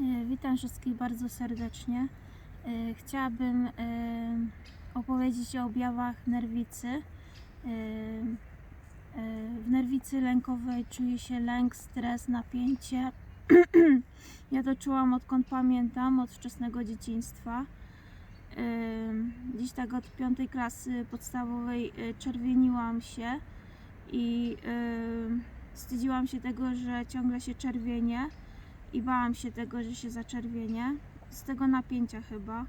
E, Witam wszystkich bardzo serdecznie. E, Chciałabym e, opowiedzieć o objawach nerwicy. W nerwicy lękowej czuje się lęk, stres, napięcie. Ja to czułam odkąd pamiętam, od wczesnego dzieciństwa. Dziś tak od piątej klasy podstawowej czerwieniłam się i wstydziłam się tego, że ciągle się czerwienię i bałam się tego, że się zaczerwienię. Z tego napięcia chyba.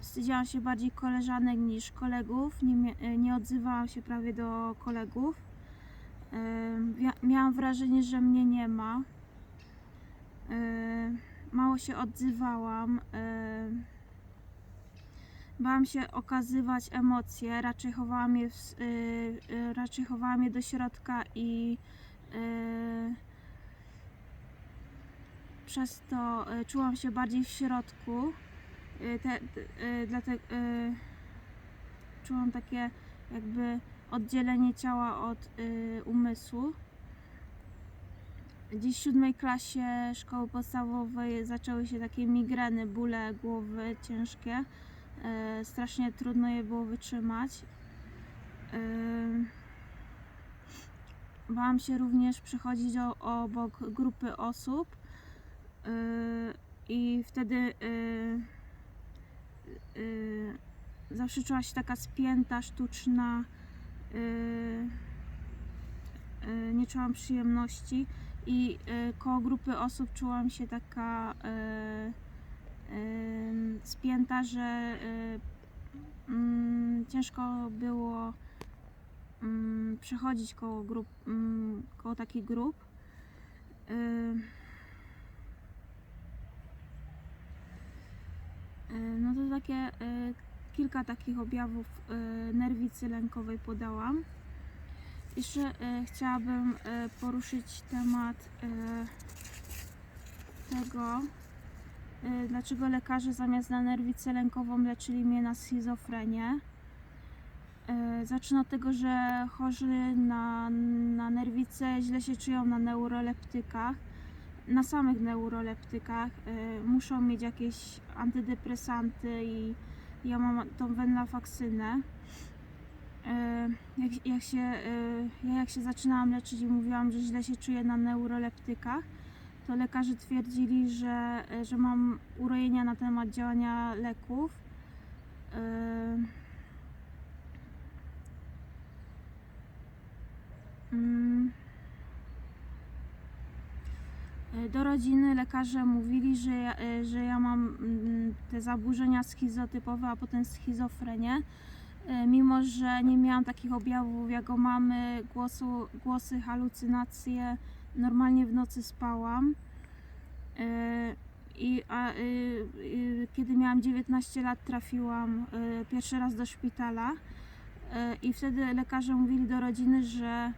Wstydziłam się bardziej koleżanek niż kolegów. Nie, y, nie odzywałam się prawie do kolegów. Miałam wrażenie, że mnie nie ma. Mało się odzywałam. Bałam się okazywać emocje, raczej chowałam je, w, y, y, raczej chowałam je do środka i przez to y, czułam się bardziej w środku. Y, Te, y, dlatego czułam takie jakby oddzielenie ciała od umysłu. Dziś w siódmej klasie szkoły podstawowej zaczęły się takie migreny, bóle głowy ciężkie. Strasznie trudno je było wytrzymać. Bałam się również przechodzić obok grupy osób. Yy, I wtedy yy, yy, zawsze czuła się taka spięta, sztuczna. Nie czułam przyjemności i koło grupy osób czułam się taka spięta, że mm, ciężko było mm, przechodzić koło, grup, mm, koło takich grup. Yy, Y, No to takie y, kilka takich objawów y, nerwicy lękowej podałam. Jeszcze y, chciałabym poruszyć temat tego, dlaczego lekarze zamiast na nerwicę lękową leczyli mnie na schizofrenię. Zacznę od tego, że chorzy na, na nerwicę źle się czują na neuroleptykach na samych neuroleptykach y, muszą mieć jakieś antydepresanty i ja mam tą venlafaksynę. Y, jak, jak się, y, ja jak się zaczynałam leczyć i mówiłam, że źle się czuję na neuroleptykach, to lekarze twierdzili, że, że mam urojenia na temat działania leków. Y, mm, do rodziny lekarze mówili, że ja, y, że ja mam mm, te zaburzenia schizotypowe, a potem schizofrenię. Y, Mimo, że nie miałam takich objawów jak o mamy, głosu, głosy, halucynacje, normalnie w nocy spałam. I a, kiedy miałam 19 lat, trafiłam pierwszy raz do szpitala. I wtedy lekarze mówili do rodziny, że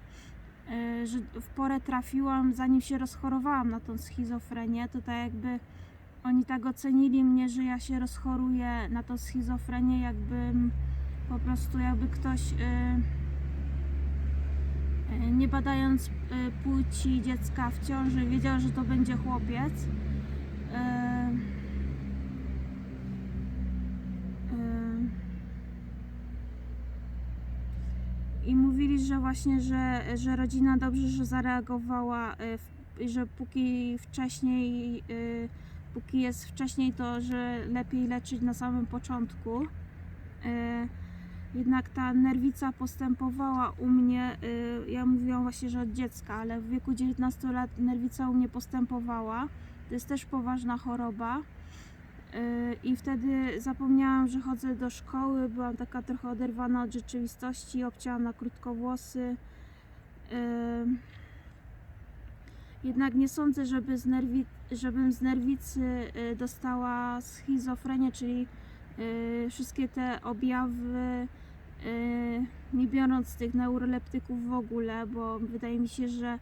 że w porę trafiłam, zanim się rozchorowałam na tą schizofrenię, to tak jakby oni tak ocenili mnie, że ja się rozchoruję na tą schizofrenię, jakbym po prostu jakby ktoś y, y, nie badając y, płci dziecka w ciąży wiedział, że to będzie chłopiec. Y, I mówili, że właśnie, że, że rodzina dobrze, że zareagowała, y, w- że póki wcześniej, y, póki jest wcześniej, to że lepiej leczyć na samym początku. Y, Jednak ta nerwica postępowała u mnie, ja mówiłam właśnie, że od dziecka, ale w wieku 19 lat nerwica u mnie postępowała. To jest też poważna choroba. Y, I wtedy zapomniałam, że chodzę do szkoły, byłam taka trochę oderwana od rzeczywistości, obcięłam na krótko włosy. Y, Jednak nie sądzę, żeby z nerwi- żebym z nerwicy y, dostała schizofrenię, czyli wszystkie te objawy, nie biorąc tych neuroleptyków w ogóle, bo wydaje mi się, że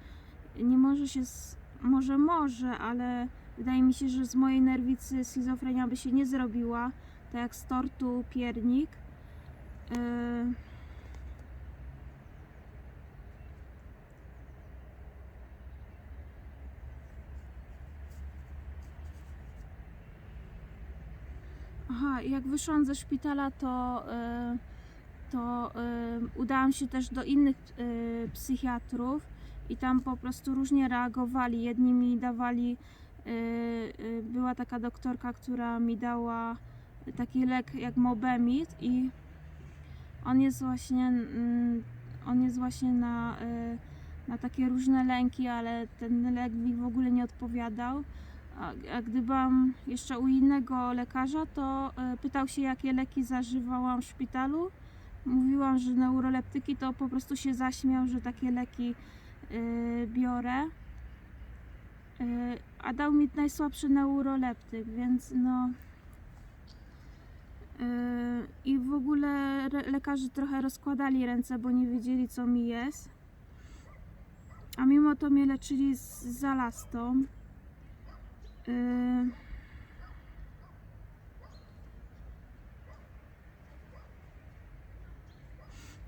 nie może się, z, może może, ale Wydaje mi się, że z mojej nerwicy schizofrenia by się nie zrobiła, tak jak z tortu piernik. Yy... Aha, jak wyszłam ze szpitala, to, e, to e, udałam się też do innych psychiatrów i tam po prostu różnie reagowali. Jedni mi dawali była taka doktorka, która mi dała taki lek jak Mobemid i on jest właśnie, mm, on jest właśnie na, y, na takie różne lęki, ale ten lek mi w ogóle nie odpowiadał. A, gdy jeszcze u innego lekarza, to y, pytał się, jakie leki zażywałam w szpitalu. Mówiłam, że neuroleptyki, to po prostu się zaśmiał, że takie leki y, biorę. Y, a dał mi najsłabszy neuroleptyk, więc no. Y, I w ogóle lekarze trochę rozkładali ręce, bo nie wiedzieli, co mi jest. A mimo to mnie leczyli z zalastą. Y,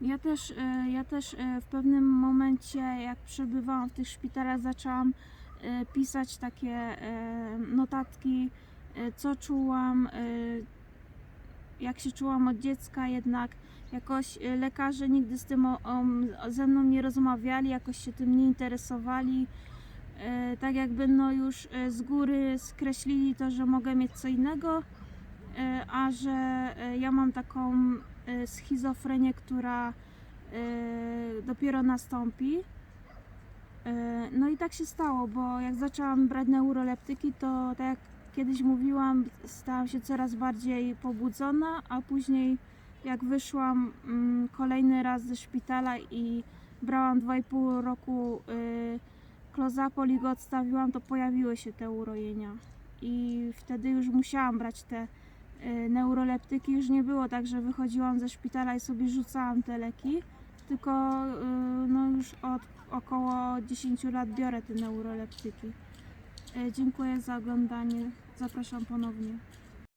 Ja też, ja też w pewnym momencie, jak przebywałam w tych szpitalach, zaczęłam pisać takie y, notatki, y, co czułam, y, jak się czułam od dziecka, jednak jakoś y, lekarze nigdy z tym o, o, ze mną nie rozmawiali, jakoś się tym nie interesowali. Tak jakby no już z góry skreślili to, że mogę mieć co innego, a że ja mam taką schizofrenię, która dopiero nastąpi. E, No i tak się stało, bo jak zaczęłam brać neuroleptyki, to tak jak kiedyś mówiłam, stałam się coraz bardziej pobudzona, a później jak wyszłam mm, kolejny raz ze szpitala i brałam 2,5 roku y, klozapol i go odstawiłam, to pojawiły się te urojenia. I wtedy już musiałam brać te y, neuroleptyki. Już nie było tak, że wychodziłam ze szpitala i sobie rzucałam te leki, tylko y, no już od około 10 lat biorę te neuroleptyki. Y, Dziękuję za oglądanie. Zapraszam ponownie.